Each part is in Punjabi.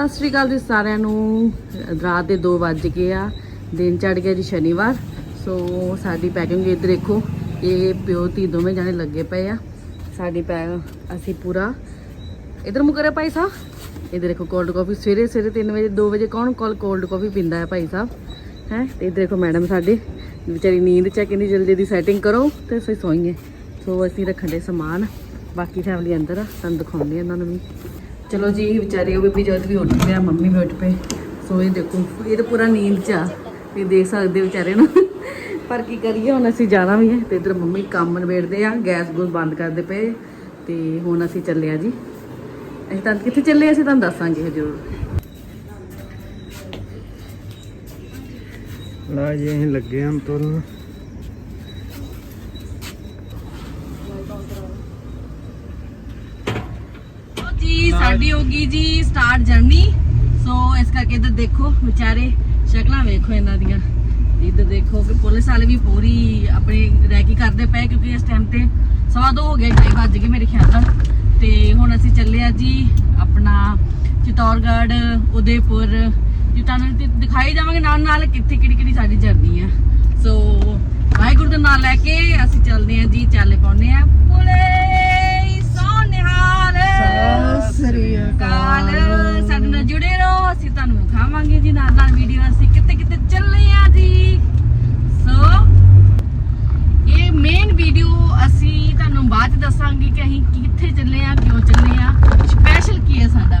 ਸਤਿ ਸ੍ਰੀ ਅਕਾਲ ਜੀ ਸਾਰਿਆਂ ਨੂੰ। ਰਾਤ ਦੇ 2 ਵੱਜ ਗਏ ਆ। ਦਿਨ ਚੜ ਗਿਆ ਜੀ ਸ਼ਨੀਵਾਰ। ਸੋ ਸਾਡੀ ਪੈਕਿੰਗ ਇੱਧਰ ਦੇਖੋ ਇਹ ਪਿਓ ਧੀ ਦੋਵੇਂ ਜਾਣੇ ਲੱਗੇ ਪਏ ਆ। ਸਾਡੀ ਪੈ ਅਸੀਂ ਪੂਰਾ। ਇਧਰ ਮੁ ਭਾਈ ਸਾਹਿਬ? ਇਧਰ ਦੇਖੋ ਕੋਲਡ ਕਾਫੀ ਸਵੇਰੇ ਸਵੇਰੇ 3 ਵਜੇ 2 ਵਜੇ ਕੌਣ ਕੋਲ ਕੋਲਡ ਕਾਫੀ ਪੀਂਦਾ ਹੈ ਭਾਈ ਸਾਹਿਬ? ਹੈ? ਤੇ ਇਧਰ ਦੇਖੋ ਮੈਡਮ ਸਾਡੀ। ਵਿਚਾਰੀ ਨੀਂਦ ਚ ਆ, ਕਹਿੰਦੀ ਜਲਦੀ ਸੈਟਿੰਗ ਕਰੋ ਤੇ ਅਸੀਂ ਸੋਈਏ। ਸੋ ਅਸੀਂ ਰੱਖਣ ਦੇ ਸਮਾਨ। ਬਾਕੀ ਫੈਮਿਲੀ ਅੰਦਰ ਆ ਤੁਹਾਨੂੰ ਦਿਖਾਉਂਦੇ ਆ ਇਹਨਾਂ ਨੂੰ ਵੀ। ਚਲੋ ਜੀ, ਵਿਚਾਰੇ, ਉਹ ਬੀਬੀ ਜਦ ਵੀ ਉੱਠ ਪਿਆ, ਮੰਮੀ ਵੀ ਉੱਠ ਪਏ। ਸੋ ਇਹ ਦੇਖੋ, ਇਹ ਤਾਂ ਪੂਰਾ ਨੀਂਦ ਚ ਆ। ਤੁਸੀਂ ਦੇਖ ਸਕਦੇ ਵਿਚਾਰੇ ਨੂੰ। ਪਰ ਕੀ ਕਰੀਏ, ਹੁਣ ਅਸੀਂ ਜਾਣਾ ਵੀ ਹੈ ਤੇ ਇਧਰ ਮੰਮੀ ਕੰਮ ਨਿਬੇੜਦੇ ਆ, ਗੈਸ ਗੂਸ ਬੰਦ ਕਰਦੇ ਪਏ। ਤੇ ਹੁਣ ਅਸੀਂ ਚੱਲੇ ਆ ਜੀ। ਅਸੀਂ ਤਾਂ ਕਿੱਥੇ ਚੱਲੇ ਅਸੀਂ ਤੁਹਾਨੂੰ ਦੱਸਾਂਗੇ ਜ਼ਰੂਰ। ਲਾ ਜੀ, ਅਸੀਂ ਲੱਗੇ ਹਾਂ ਤੁਰਨ ਲਓ ਜੀ ਸਾਡੀ ਹੋ ਗਈ ਜੀ ਸਟਾਰਟ ਜਰਨੀ ਸੋ ਇਸ ਕਰਕੇ ਇੱਧਰ ਦੇਖੋ, ਵਿਚਾਰੇ ਸ਼ਕਲਾਂ ਵੇਖੋ ਇਹਨਾਂ ਦੀਆਂ। ਇੱਧਰ ਦੇਖੋ ਕਿ ਪੁਲਿਸ ਵਾਲੇ ਵੀ ਪੂਰੀ ਆਪਣੀ ਰੈਕੀ ਕਰਦੇ ਪਏ, ਕਿਉਂਕਿ ਇਸ ਟਾਈਮ ਤੇ ਸਵਾ ਦੋ ਹੋ ਗਿਆ ਢਾਈ ਵੱਜ ਗਏ ਮੇਰੇ ਖਿਆਲ ਨਾਲ। ਤੇ ਹੁਣ ਅਸੀਂ ਚੱਲੇ ਆ ਜੀ ਆਪਣਾ ਚਿਤੌੜਗੜ੍ਹ, ਉਦੈਪੁਰ। ਜੀ ਤੁਹਾਨੂੰ ਦਿਖਾਈ ਜਾਵਾਂਗੇ ਨਾਲ ਨਾਲ ਕਿੱਥੇ ਕਿਹੜੀ ਕਿਹੜੀ ਸਾਡੀ ਜਰਨੀ ਆ। ਸੋ ਵਾਹਿਗੁਰੂ ਦੇ ਨਾਲ ਲੈ ਕੇ ਅਸੀਂ ਚੱਲਦੇ ਆ ਜੀ, ਚੱਲੇ ਪਾਉਨੇ ਆ ਪੁਲੇ ਸੋਨਿਹਾਲ ਸ੍ਰੀ ਕਾਲ ਸਾਡੇ ਨਾਲ ਜੁੜੇ ਰਹੋ, ਅਸੀਂ ਤੁਹਾਨੂੰ ਵਿਖਾਵਾਂਗੇ ਜੀ ਨਾਲ ਨਾਲ ਵੀਡੀਓ। ਅਸੀਂ ਕਿਤੇ ਕਿਤੇ ਚੱਲੇ ਆ ਜੀ ਸੋ ਇਹ ਮੇਨ ਵੀਡੀਓ ਅਸੀਂ ਤੁਹਾਨੂੰ ਬਾਅਦ 'ਚ ਦੱਸਾਂਗੇ ਕਿ ਅਸੀਂ ਕਿੱਥੇ ਚੱਲੇ ਆ ਕਿਉਂ ਚੱਲੇ ਆ ਸਪੈਸ਼ਲ ਕੀ ਹੈ ਸਾਡਾ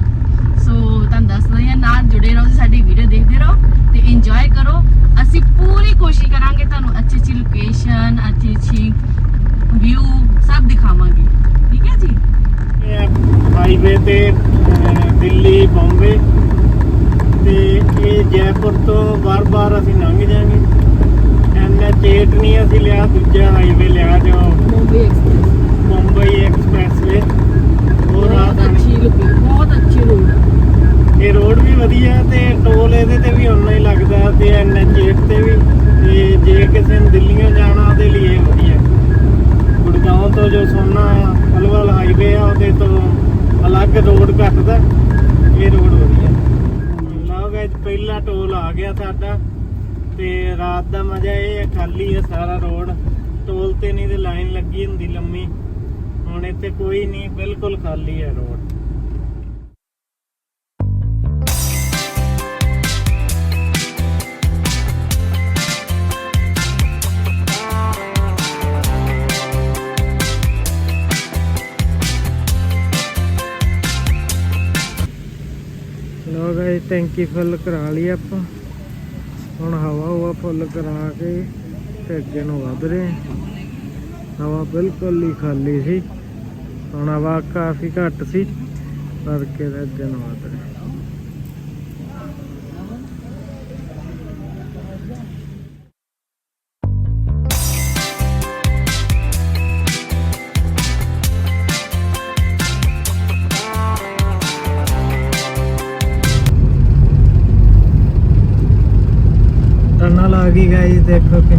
ਸੋ ਤੁਹਾਨੂੰ ਦੱਸਦੇ ਆ ਨਾਲ ਜੁੜੇ ਰਹੋ ਜੀ ਸਾਡੀ ਵੀਡੀਓ ਦੇਖਦੇ ਰਹੋ ਤੇ ਇੰਜੋਏ ਕਰੋ ਅਸੀਂ ਪੂਰੀ ਕੋਸ਼ਿਸ਼ ਕਰਾਂਗੇ ਤੁਹਾਨੂੰ ਅੱਛੀ ਅੱਛੀ ਲੋਕੇਸ਼ਨ ਅੱਛੀ ਅੱਛੀ ਵਿਊ ਸਭ ਦਿਖਾਵਾਂਗੇ ਠੀਕ ਹੈ ਜੀ ਹਾਈਵੇ ਤੇ ਅਹ, ਬੰਬੇ ਤੇ ਇਹ ਜੈਪੁਰ ਤੋਂ ਬਾਰ-ਬਾਰ ਅਸੀਂ ਲੰਘ ਜਾਾਂਗੇ ਐਨਐਚ 8 ਨਹੀਂ ਅਸੀਂ ਲਿਆ ਦੂਜਾ ਹਾਈਵੇ ਲਿਆ ਜੋ ਮੁੰਬਈ ਐਕਸਪ੍ਰੈਸ ਮੁੰਬਈ ਐਕਸਪ੍ਰੈਸਵੇ ਉਹ ਰਾਤ ਬਹੁਤ ਅੱਛੀ ਲੋਕੀ ਬਹੁਤ ਅੱਛੀ ਰੋਡ ਇਹ ਰੋਡ ਵੀ ਵਧੀਆ ਤੇ ਟੋਲ ਇਹਦੇ ਤੇ ਵੀ ਉਨਾ ਹੀ ਲੱਗਦਾ ਤੇ ਐਨਐਚ 8 ਤੇ ਵੀ। ਤੇ ਜੇ ਕਿਸੇ ਨੂੰ ਦਿੱਲੀੋਂ ਜਾਣਾ ਉਹਦੇ ਲਈ ਵਧੀਆ। ਗੁੜਗਾਉਂ ਤੋਂ ਜੋ ਸੋਨਾ ਹਲਵਲ ਹਾਈਵੇ ਆ ਉਹਦੇ ਤੋਂ ਅਲੱਗ ਰੋਡ ਕੱਟਦਾ। ਇਹ ਰੋਡ ਹੈ ਲਓ ਗਾਇਸ ਪਹਿਲਾ ਟੋਲ ਆ ਗਿਆ ਸਾਡਾ ਤੇ ਰਾਤ ਦਾ ਮਜ਼ਾ ਇਹ ਹੈ, ਖਾਲੀ ਹੈ ਸਾਰਾ ਰੋਡ। ਟੋਲ ਤੇ ਨਹੀਂ ਤੇ ਲਾਈਨ ਲੱਗੀ ਹੁੰਦੀ ਲੰਮੀ। ਹੁਣ ਇੱਥੇ ਕੋਈ ਨਹੀਂ, ਬਿਲਕੁਲ ਖਾਲੀ ਹੈ ਰੋਡ। ਟੈਂਕੀ ਫੁੱਲ ਕਰਾ ਲਈ ਆਪਾਂ। ਹੁਣ ਹਵਾ ਹਵਾ ਫੁੱਲ ਕਰਾ ਕੇ ਤੇ ਅੱਗੇ ਨੂੰ ਵਧ ਰਹੇ ਹਵਾ ਬਿਲਕੁਲ ਹੀ ਖਾਲੀ ਸੀ। ਹੁਣ ਹਵਾ ਕਾਫੀ ਘੱਟ ਸੀ ਕਰਕੇ ਕੇ ਅੱਗੇ ਨੂੰ ਵਧ ਰਹੇ their purpose.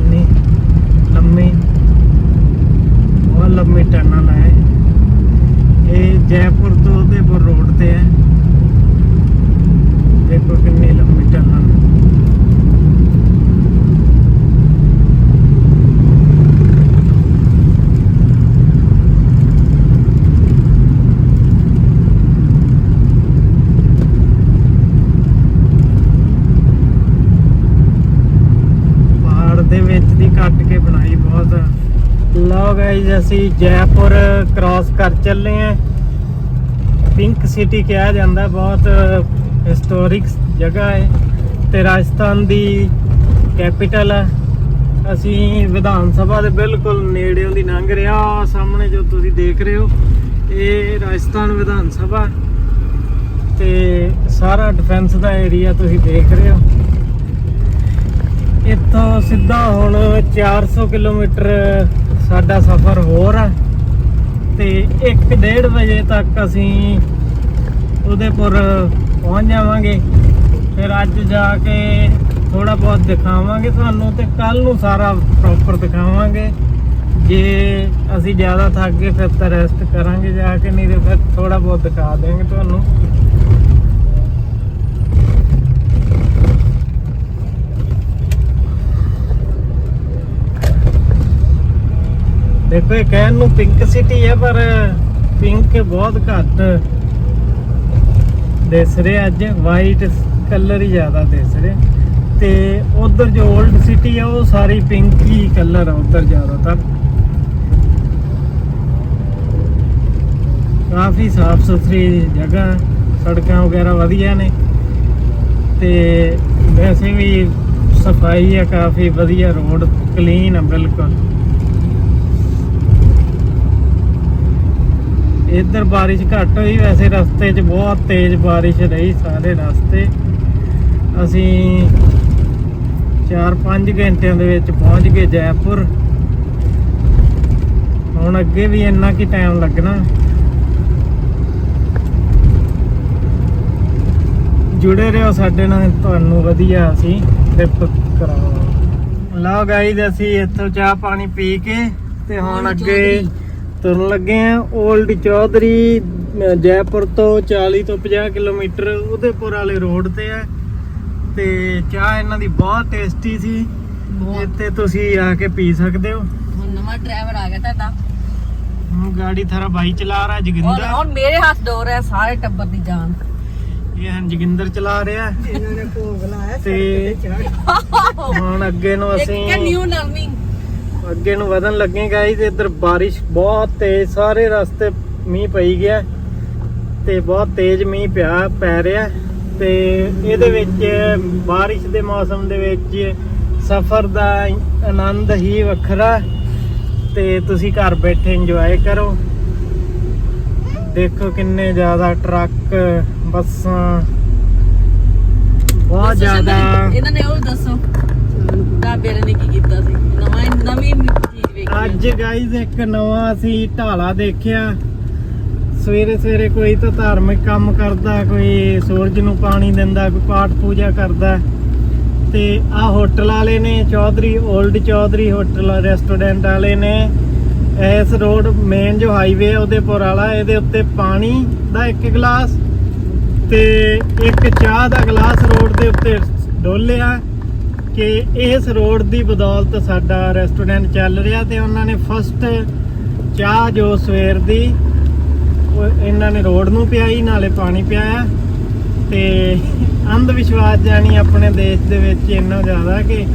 ਅਸੀਂ ਜੈਪੁਰ ਕ੍ਰਾਸ ਕਰ ਚੱਲੇ ਆਂ ਪਿੰਕ ਸਿਟੀ ਕਿਹਾ ਜਾਂਦਾ, ਬਹੁਤ ਹਿਸਟੋਰਿਕ ਜਗ੍ਹਾ ਹੈ ਤੇ ਰਾਜਸਥਾਨ ਦੀ ਕੈਪੀਟਲ ਹੈ ਅਸੀਂ ਵਿਧਾਨ ਸਭਾ ਦੇ ਬਿਲਕੁਲ ਨੇੜਿਓਂ ਦੀ ਲੰਘ ਰਿਹਾ ਸਾਹਮਣੇ ਜੋ ਤੁਸੀਂ ਦੇਖ ਰਹੇ ਹੋ, ਇਹ ਰਾਜਸਥਾਨ ਵਿਧਾਨ ਸਭਾ ਤੇ ਸਾਰਾ ਡਿਫੈਂਸ ਦਾ ਏਰੀਆ ਤੁਸੀਂ ਦੇਖ ਰਹੇ ਹੋ। ਇੱਥੋਂ ਸਿੱਧਾ ਹੁਣ 400 ਕਿਲੋਮੀਟਰ ਸਾਡਾ ਸਫ਼ਰ ਹੋਰ ਆ। ਤੇ 1:30 ਵਜੇ ਤੱਕ ਅਸੀਂ ਉਦੈਪੁਰ ਪਹੁੰਚ ਜਾਵਾਂਗੇ। ਫਿਰ ਅੱਜ ਜਾ ਕੇ ਥੋੜਾ ਬਹੁਤ ਦਿਖਾਵਾਂਗੇ ਤੁਹਾਨੂੰ ਤੇ ਕੱਲ ਨੂੰ ਸਾਰਾ ਪ੍ਰੋਪਰ ਦਿਖਾਵਾਂਗੇ। ਜੇ ਅਸੀਂ ਜ਼ਿਆਦਾ ਥੱਕ ਗਏ, ਫਿਰ ਤਾਂ ਰੈਸਟ ਕਰਾਂਗੇ ਜਾ ਕੇ, ਨਹੀਂ ਤੇ ਫਿਰ ਥੋੜਾ ਬਹੁਤ ਦਿਖਾ ਦੇਵਾਂਗੇ ਤੁਹਾਨੂੰ। ਦੇਖੋ ਇਹ ਕਹਿਣ ਨੂੰ ਪਿੰਕ ਸਿਟੀ ਹੈ, ਪਰ ਪਿੰਕ ਬਹੁਤ ਘੱਟ ਦਿਸ ਰਿਹਾ ਅੱਜ। ਵਾਈਟ ਕਲਰ ਹੀ ਜ਼ਿਆਦਾ ਦਿਸ ਰਿਹਾ। ਤੇ ਉਧਰ ਜੋ 올ਡ ਸਿਟੀ ਹੈ ਉਹ ਸਾਰੀ ਪਿੰਕ ਹੀ ਕਲਰ ਹੈ ਉਧਰ ਜ਼ਿਆਦਾਤਰ। ਕਾਫੀ ਸਾਫ਼ ਸੁਥਰੀ ਜਗ੍ਹਾ, ਸੜਕਾਂ ਵਗੈਰਾ ਵਧੀਆ ਨੇ। ਤੇ ਵੈਸੇ ਵੀ ਸਫ਼ਾਈ ਹੈ ਕਾਫੀ ਵਧੀਆ ਰੋਡ ਕਲੀਨ ਹੈ ਬਿਲਕੁਲ। ਇੱਧਰ ਬਾਰਿਸ਼ ਘੱਟ ਹੋਈ ਵੈਸੇ ਰਸਤੇ 'ਚ ਬਹੁਤ ਤੇਜ਼ ਬਾਰਿਸ਼ ਰਹੀ ਸਾਰੇ ਰਸਤੇ। ਅਸੀਂ 4-5 ਘੰਟਿਆਂ ਦੇ ਵਿੱਚ ਪਹੁੰਚ ਗਏ ਜੈਪੁਰ। ਹੁਣ ਅੱਗੇ ਵੀ ਇੰਨਾ ਕੀ ਟਾਈਮ ਲੱਗਣਾ। ਜੁੜੇ ਰਹੋ ਸਾਡੇ ਨਾਲ ਤੁਹਾਨੂੰ ਵਧੀਆ ਅਸੀਂ ਟ੍ਰਿਪ ਕਰਾਵਾਂਗੇ। ਲਓ ਗਾਈਜ਼ ਅਸੀਂ ਇੱਥੋਂ ਚਾਹ ਪਾਣੀ ਪੀ ਕੇ ਤੇ ਹੁਣ ਅੱਗੇ। ਤੁਰਨ ਲੱਗੇ ਆ 올ਡ ਚੌਧਰੀ ਜੈਪੁਰ ਤੋਂ 40 ਤੋਂ 50 ਕਿਲੋਮੀਟਰ ਉਦੇਪੁਰ ਵਾਲੇ ਰੋਡ ਤੇ ਆ। ਤੇ ਚਾਹ ਇਹਨਾਂ ਦੀ ਬਹੁਤ ਟੇਸਟੀ ਸੀ। ਇੱਥੇ ਤੁਸੀਂ ਆ ਕੇ ਪੀ ਸਕਦੇ ਹੋ। ਹੁਣ ਨਵਾਂ ਡਰਾਈਵਰ ਆ ਗਿਆ ਤੁਹਾਡਾ। ਹੁਣ ਗਾੜੀ ਥਰਾ ਬਾਈ ਚਲਾ ਰਿਹਾ ਜਗਿੰਦਰ। ਹੁਣ ਮੇਰੇ ਹੱਥ ਡੋਰ ਹੈ ਸਾਰੇ ਟੱਬਰ ਦੀ ਜਾਨ। ਇਹ ਹਨ ਜਗਿੰਦਰ ਚਲਾ ਰਿਹਾ। ਇਹਨਾਂ ਨੇ ਭੋਗ ਲਾਇਆ ਤੇ ਹੁਣ ਅੱਗੇ ਨੂੰ ਇੱਕ ਅਸੀਂ ਨਿਊ ਲਰਨਿੰਗ ਅੱਗੇ ਨੂੰ ਵਧਣ ਲੱਗੇ ਗਾਈਜ਼ ਇੱਧਰ ਬਾਰਿਸ਼ ਬਹੁਤ ਤੇਜ਼ ਸਾਰੇ ਰਸਤੇ ਮੀਂਹ ਪਈ ਗਿਆ ਤੇ ਬਹੁਤ ਤੇਜ਼ ਮੀਂਹ ਪਿਆ ਪੈ ਰਿਹਾ ਤੇ ਇਹਦੇ ਵਿੱਚ ਬਾਰਿਸ਼ ਦੇ ਮੌਸਮ ਦੇ ਵਿੱਚ ਸਫ਼ਰ ਦਾ ਆਨੰਦ ਹੀ ਵੱਖਰਾ ਤੇ ਤੁਸੀਂ ਘਰ ਬੈਠੇ ਇੰਜੋਏ ਕਰੋ। ਦੇਖੋ ਕਿੰਨੇ ਜ਼ਿਆਦਾ ਟਰੱਕ ਬੱਸਾਂ ਬਹੁਤ ਜ਼ਿਆਦਾ ਇਹਨਾਂ ਨੇ ਉਹ ਦੱਸੋ। ਢਾਬੇ ਨੇ ਕੀ ਕੀਤਾ ਸੀ? ਨਵਾਂ ਨਵੀਂ ਚੀਜ਼ ਵੇਖੀ ਅੱਜ ਗਾਈਜ਼ ਇੱਕ ਨਵਾਂ ਅਸੀਂ ਢਾਲਾ ਦੇਖਿਆ। ਸਵੇਰੇ ਸਵੇਰੇ ਕੋਈ ਤਾਂ ਧਾਰਮਿਕ ਕੰਮ ਕਰਦਾ, ਕੋਈ ਸੂਰਜ ਨੂੰ ਪਾਣੀ ਦਿੰਦਾ, ਕੋਈ ਪਾਠ ਪੂਜਾ ਕਰਦਾ। ਤੇ ਆ ਹੋਟਲ ਵਾਲੇ ਨੇ, Chaudhary old Chaudhary hotel restaurant ਵਾਲੇ ਨੇ। ਇਸ ਰੋਡ ਮੇਨ ਜੋ ਹਾਈਵੇ ਉਦੇਪੁਰ ਵਾਲਾ, ਇਹਦੇ ਉੱਤੇ ਪਾਣੀ ਦਾ ਇੱਕ ਗਲਾਸ ਤੇ ਇੱਕ ਚਾਹ ਦਾ ਗਲਾਸ ਰੋਡ ਦੇ ਉੱਤੇ ਡੋਲਿਆ। ਕਿ ਇਸ ਰੋਡ ਦੀ ਬਦੌਲਤ ਸਾਡਾ ਰੈਸਟੋਰੈਂਟ ਚੱਲ ਰਿਹਾ ਤੇ ਉਹਨਾਂ ਨੇ ਫਸਟ ਚਾਹ ਜੋ ਸਵੇਰ ਦੀ ਉਹ ਇਹਨਾਂ ਨੇ ਰੋਡ ਨੂੰ ਪਿਆਈ ਨਾਲੇ ਪਾਣੀ ਪਿਆਇਆ। ਤੇ ਅੰਧ ਵਿਸ਼ਵਾਸ ਜਾਨੀ ਆਪਣੇ ਦੇਸ਼ ਦੇ ਵਿੱਚ ਇੰਨਾ ਜ਼ਿਆਦਾ ਕਿ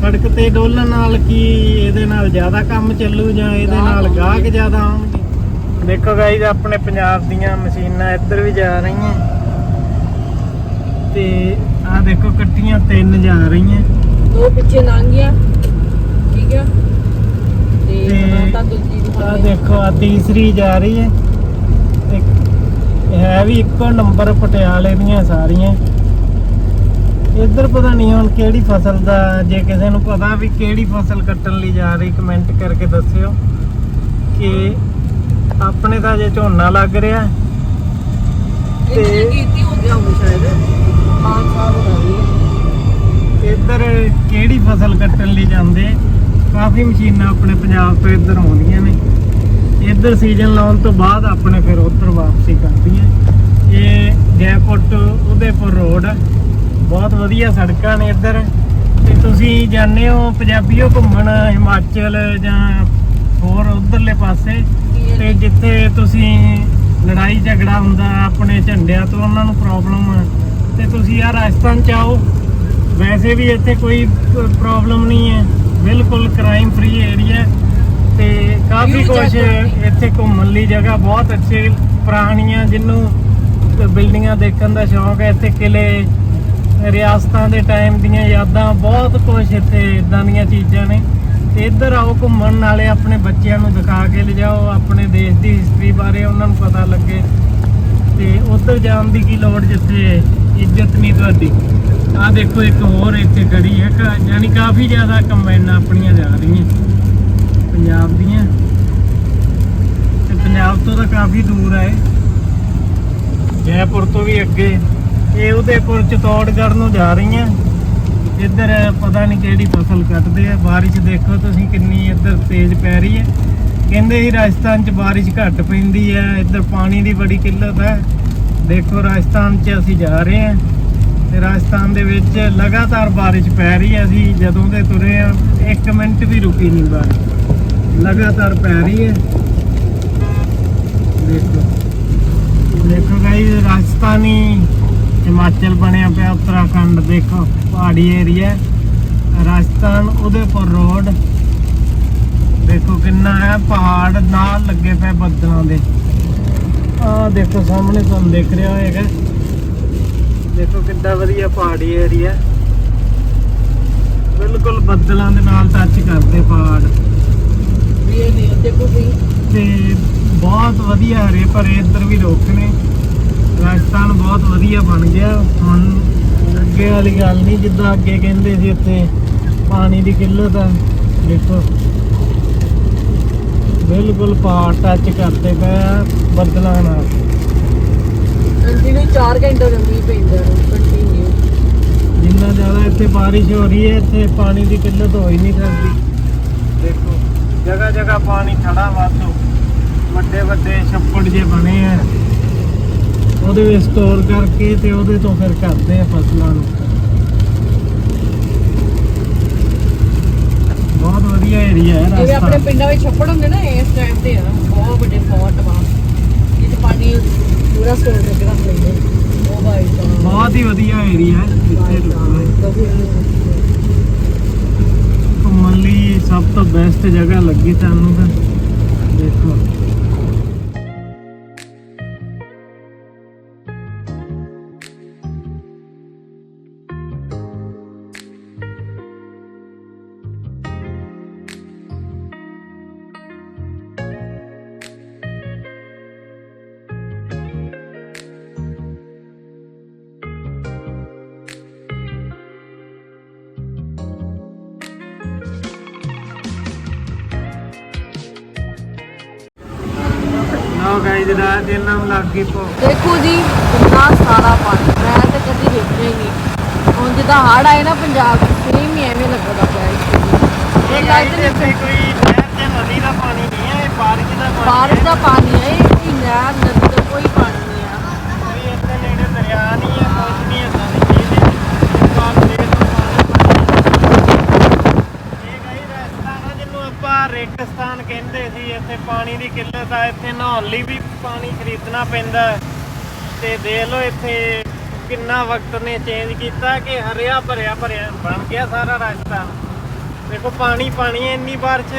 ਸੜਕ ਤੇ ਡੋਲਣ ਨਾਲ ਕੀ ਇਹਦੇ ਨਾਲ ਜ਼ਿਆਦਾ ਕੰਮ ਚੱਲੂ ਜਾਂ ਇਹਦੇ ਨਾਲ ਗਾਹਕ ਜ਼ਿਆਦਾ ਆਉਣਗੇ ਦੇਖੋ ਗਾਈਜ਼ ਆਪਣੇ ਪੰਜਾਬ ਦੀਆਂ ਮਸ਼ੀਨਾਂ ਇੱਧਰ ਵੀ ਜਾ ਰਹੀਆਂ। ਤੇ ਆਹ ਦੇਖੋ ਇਕੱਠੀਆਂ ਤਿੰਨ ਜਾ ਰਹੀਆਂ। ਦੋ ਪਿੱਛੇ ਲੰਘੀਆਂ ਠੀਕ ਹੈ ਤੇ ਤੇ ਹੁਣ ਤਾਂ ਦੂਜੀ ਦੀ ਆਹ ਦੇਖੋ ਆ ਤੀਸਰੀ ਜਾ ਰਹੀ ਹੈ। ਇਹ ਹੈ ਵੀ ਇੱਕੋ ਨੰਬਰ ਪਟਿਆਲੇ ਦੀਆਂ ਸਾਰੀਆਂ। ਇੱਧਰ ਪਤਾ ਨਹੀਂ ਹੁਣ ਕਿਹੜੀ ਫਸਲ ਦਾ ਜੇ ਕਿਸੇ ਨੂੰ ਪਤਾ ਵੀ ਕਿਹੜੀ ਫਸਲ ਕੱਟਣ ਲਈ ਜਾ ਰਹੀ ਕਮੈਂਟ ਕਰਕੇ ਦੱਸਿਓ ਕਿ ਆਪਣੇ ਤਾਂ ਜੇ ਝੋਨਾ ਲੱਗ ਰਿਹਾ ਤੇ ਤੇ- ਕੀਤੀ ਹੋ ਗਿਆ ਹੋਊ ਸ਼ਾਇਦ 5 ਸਾਲ ਹੋ ਗਏ ਇੱਧਰ ਕਿਹੜੀ ਫਸਲ ਕੱਟਣ ਲਈ ਜਾਂਦੇ। ਕਾਫੀ ਮਸ਼ੀਨਾਂ ਆਪਣੇ ਪੰਜਾਬ ਤੋਂ ਇੱਧਰ ਆਉਂਦੀਆਂ ਨੇ। ਇੱਧਰ ਸੀਜ਼ਨ ਲਾਉਣ ਤੋਂ ਬਾਅਦ ਆਪਣੇ ਫਿਰ ਉੱਧਰ ਵਾਪਸੀ ਕਰਦੀਆਂ। ਇਹ ਜੈਪੁਰ ਤੋਂ ਉਦੇਪੁਰ ਰੋਡ ਬਹੁਤ ਵਧੀਆ ਸੜਕਾਂ ਨੇ ਇੱਧਰ। ਤੇ ਤੁਸੀਂ ਜਾਂਦੇ ਹੋ ਪੰਜਾਬੀਓ ਘੁੰਮਣ, ਹਿਮਾਚਲ ਜਾਂ ਹੋਰ ਉਧਰਲੇ ਪਾਸੇ? ਤੇ ਜਿੱਥੇ ਤੁਸੀਂ ਲੜਾਈ ਝਗੜਾ ਹੁੰਦਾ, ਆਪਣੇ ਝੰਡਿਆਂ ਤੋਂ ਉਹਨਾਂ ਨੂੰ ਪ੍ਰੋਬਲਮ ਤੇ ਤੁਸੀਂ ਆ ਰਾਜਸਥਾਨ ਚ ਆਓ। ਵੈਸੇ ਵੀ ਇੱਥੇ ਕੋਈ ਪ੍ਰੋਬਲਮ ਨਹੀਂ ਹੈ। ਬਿਲਕੁਲ ਕ੍ਰਾਈਮ ਫ੍ਰੀ ਏਰੀਆ ਤੇ ਕਾਫੀ ਕੁਝ। ਇੱਥੇ। ਘੁੰਮਣ ਲਈ ਜਗ੍ਹਾ ਬਹੁਤ ਅੱਛੇ ਪੁਰਾਣੀਆਂ ਜਿਹਨੂੰ ਬਿਲਡਿੰਗਾਂ ਦੇਖਣ ਦਾ ਸ਼ੌਂਕ ਹੈ। ਇੱਥੇ ਕਿਲੇ ਰਿਆਸਤਾਂ ਦੇ ਟਾਈਮ ਦੀਆਂ ਯਾਦਾਂ ਬਹੁਤ ਕੁਝ ਇੱਥੇ ਇਦਾਂ ਦੀਆਂ ਚੀਜ਼ਾਂ ਨੇ। ਇੱਧਰ ਆਓ ਘੁੰਮਣ ਨਾਲੇ ਆਪਣੇ ਬੱਚਿਆਂ ਨੂੰ ਦਿਖਾ ਕੇ ਲਿਜਾਓ ਆਪਣੇ ਦੇਸ਼ ਦੀ ਹਿਸਟਰੀ ਬਾਰੇ ਉਹਨਾਂ ਨੂੰ ਪਤਾ ਲੱਗੇ। ਤੇ ਉੱਧਰ ਜਾਣ ਦੀ ਕੀ ਲੋੜ ਜਿੱਥੇ ਇੱਜ਼ਤ ਨਹੀਂ ਤੁਹਾਡੀ? ਆਹ ਦੇਖੋ ਇੱਕ ਹੋਰ ਇੱਥੇ ਖੜੀ ਹੈ ਕਾ- ਯਾਨੀ ਕਾਫੀ ਜ਼ਿਆਦਾ ਕੰਬਾਈਨਾਂ ਆਪਣੀਆਂ ਜਾ ਰਹੀਆਂ, ਪੰਜਾਬ ਦੀਆਂ। ਤੇ ਪੰਜਾਬ ਤੋਂ ਤਾਂ ਕਾਫੀ ਦੂਰ ਹੈ ਜੈਪੁਰ ਤੋਂ ਵੀ ਅੱਗੇ। ਇਹ ਉਦੇਪੁਰ, ਚਤੌੜਗੜ੍ਹ ਨੂੰ ਜਾ ਰਹੀਆਂ। ਇੱਧਰ ਪਤਾ ਨਹੀਂ ਕਿਹੜੀ ਫਸਲ ਕੱਟਦੇ ਆ। ਬਾਰਿਸ਼ ਦੇਖੋ ਤੁਸੀਂ ਕਿੰਨੀ ਇੱਧਰ ਤੇਜ਼ ਪੈ ਰਹੀ ਹੈ। ਕਹਿੰਦੇ ਸੀ ਰਾਜਸਥਾਨ 'ਚ ਬਾਰਿਸ਼ ਘੱਟ ਪੈਂਦੀ ਹੈ। ਇੱਧਰ ਪਾਣੀ ਦੀ ਬੜੀ ਕਿੱਲਤ ਹੈ। ਦੇਖੋ ਰਾਜਸਥਾਨ 'ਚ ਅਸੀਂ ਜਾ ਰਹੇ ਹਾਂ। ਤੇ ਰਾਜਸਥਾਨ ਦੇ ਵਿੱਚ ਲਗਾਤਾਰ ਬਾਰਿਸ਼ ਪੈ ਰਹੀ ਹੈ। ਅਸੀਂ ਜਦੋਂ ਦੇ ਤੁਰੇ ਆ 1 ਮਿੰਟ ਵੀ ਰੁਕੀ ਨਹੀਂ ਬਾਰਿਸ਼। ਲਗਾਤਾਰ ਪੈ ਰਹੀ ਹੈ। ਦੇਖੋ। ਦੇਖੋ ਗਾਈ ਰਾਜਸਥਾਨੀ ਹਿਮਾਚਲ ਬਣਿਆ ਪਿਆ, ਉੱਤਰਾਖੰਡ ਦੇਖੋ, ਪਹਾੜੀ ਏਰੀਆ। ਰਾਜਸਥਾਨ ਉਹਦੇ ਰੋਡ। ਦੇਖੋ ਕਿੰਨਾ ਹੈ, ਪਹਾੜ ਨਾਲ ਲੱਗੇ ਪਏ ਬੱਦਲਾਂ ਦੇ। ਆਹ ਦੇਖੋ, ਸਾਹਮਣੇ ਤੁਹਾਨੂੰ ਦਿਖ ਰਿਹਾ ਹੋਏਗਾ। ਦੇਖੋ ਕਿੰਨਾ ਵਧੀਆ ਪਹਾੜੀ ਏਰੀਆ ਬਿਲਕੁਲ ਬੱਦਲਾਂ ਦੇ ਨਾਲ ਟੱਚ ਕਰਦੇ ਪਹਾੜ। ਵੀ ਇਹ ਨਹੀਂ ਦੇਖੋ ਵੀ। ਤੇ ਬਹੁਤ ਵਧੀਆ ਹਰੇ ਭਰੇ ਇੱਧਰ ਵੀ ਰੁੱਖ ਨੇ। ਰਾਜਸਥਾਨ ਬਹੁਤ ਵਧੀਆ ਬਣ ਗਿਆ। ਹੁਣ ਅੱਗੇ ਵਾਲੀ ਗੱਲ ਨਹੀਂ ਜਿੱਦਾਂ ਅੱਗੇ ਕਹਿੰਦੇ ਸੀ ਇੱਥੇ ਪਾਣੀ ਦੀ ਕਿੱਲਤ ਆ। ਦੇਖੋ। ਬਿਲਕੁਲ ਪਹਾੜ ਟੱਚ ਕਰਦੇ ਪਏ ਬੱਦਲਾਂ ਨਾਲ। ਕੰਟੀਨਿਊ 4 ਘੰਟੇ ਹੋ ਜਾਂਦੀ ਪੈਂਦਾ ਕੰਟੀਨਿਊ ਜਿੰਨਾ ਜ਼ਿਆਦਾ ਇੱਥੇ ਬਾਰਿਸ਼ ਹੋ ਰਹੀ ਹੈ ਇੱਥੇ ਪਾਣੀ ਦੀ ਕਿੱਲਤ ਹੋ ਹੀ ਨਹੀਂ ਸਕਦੀ। ਦੇਖੋ ਜਗ੍ਹਾ ਜਗ੍ਹਾ ਪਾਣੀ ਖੜਾ ਵਾਧੂ ਵੱਡੇ ਵੱਡੇ ਛੱਪੜ ਜੇ ਬਣੇ ਆ। ਉਹਦੇ ਵਿੱਚ ਸਟੋਰ ਕਰਕੇ ਤੇ ਉਹਦੇ ਤੋਂ ਫਿਰ ਕਰਦੇ ਆ ਫਸਲਾਂ ਨੂੰ। ਬਹੁਤ ਵਧੀਆ ਏਰੀਆ ਹੈ ਇਹ ਵੀ ਆਪਣੇ ਪਿੰਡਾਂ ਵਿੱਚ ਛੱਪੜ ਹੁੰਦੇ ਨਾ ਇਸ ਟਾਈਮ ਤੇ ਆ ਬਹੁਤ ਵੱਡੇ ਫੋਰਟ ਵਾ। ਜਿੱਥੇ ਪਾਣੀ ਪੂਰਾ ਰੱਖ ਲੈਂਦੇ ਉਹ ਬਹੁਤ ਹੀ ਵਧੀਆ ਏਰੀਆ ਹੈ ਇੱਥੇ ਰੁਕਣਾ ਘੁੰਮਣ ਲਈ ਸਭ ਤੋਂ ਬੈਸਟ ਜਗ੍ਹਾ ਲੱਗੀ ਤੁਹਾਨੂੰ ਤਾਂ। ਲਓ ਗਾਇਜ਼ ਰਾਤ ਇਹਨਾਂ ਨੂੰ ਲੱਗ ਭੁੱਖ ਦੇਖੋ ਜੀ ਕਿੰਨਾ ਸਾਰਾ ਪਾਣੀ। ਮੈਂ ਤਾਂ ਕਦੀ ਦੇਖਿਆ ਹੀ ਨਹੀਂ। ਹੁਣ ਜਿੱਦਾਂ ਹੜ ਆਏ ਨਾ ਪੰਜਾਬ ਸੇਮ ਹੀ ਐਵੇਂ ਲੱਗਦਾ ਪਿਆ ਇਹ ਗਾਇਜ਼ ਇੱਥੇ ਕੋਈ ਨਹਿਰ ਤੇ ਨਦੀ ਦਾ ਪਾਣੀ ਨਹੀਂ ਹੈ ਇਹ ਬਾਰਿਸ਼ ਦਾ ਪਾਣੀ ਬਾਰਿਸ਼ ਹੈ। ਦਾ ਪਾਣੀ ਹੈ ਇਹ ਕੋਈ ਨਹਿਰ ਨਦੀ ਦਾ ਕੋਈ ਪਾਣੀ ਨਹੀਂ ਆ ਕੋਈ ਇੱਥੇ ਨੇੜੇ ਦਰਿਆ ਨਹੀਂ ਹੈ ਕੁਝ ਨਹੀਂ ਏਦਾਂ ਦੀ ਚੀਜ਼ ਹੈ ਬਾਹਰ ਦੇ ਤੋਂ ਪਾਣੀ ਇਹ ਗਾਇਜ਼ ਰਾਜਸਥਾਨ ਆ ਜਿਹਨੂੰ ਆਪਾਂ ਰੇਗਿਸਤਾਨ ਕਹਿੰਦੇ ਸੀ, ਇੱਥੇ ਪਾਣੀ ਦੀ ਕਿੱਲਤ ਆ, ਇੱਥੇ ਨਹਾਉਣ ਲਈ ਵੀ ਪਾਣੀ ਖਰੀਦਣਾ ਪੈਂਦਾ ਤੇ ਦੇਖ ਲਓ ਇੱਥੇ ਕਿੰਨਾ ਵਕਤ ਨੇ ਚੇਂਜ ਕੀਤਾ ਕਿ ਹਰਿਆ ਭਰਿਆ ਭਰਿਆ ਬਣ ਗਿਆ ਸਾਰਾ ਰਾਜਸਥਾਨ। ਦੇਖੋ ਪਾਣੀ ਪਾਣੀ ਇੰਨੀ ਬਾਰਿਸ਼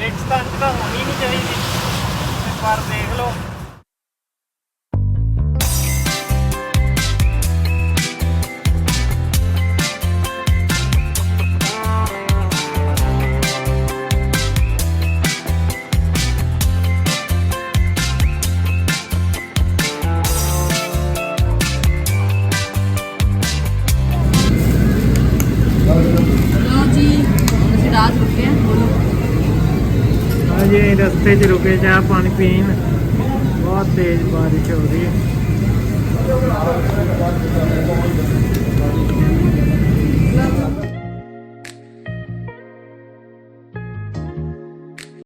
ਰੇਗਿਸਤਾਨ 'ਚ ਤਾਂ ਹੋਣੀ ਨਹੀਂ ਚਾਹੀਦੀ। ਪਰ ਦੇਖ ਲਓ ਰਸਤੇ 'ਚ ਰੁਕੇ ਚਾਹ ਪਾਣੀ ਪੀਣ। ਬਹੁਤ ਤੇਜ਼ ਬਾਰਿਸ਼ ਹੋ ਰਹੀ ਹੈ।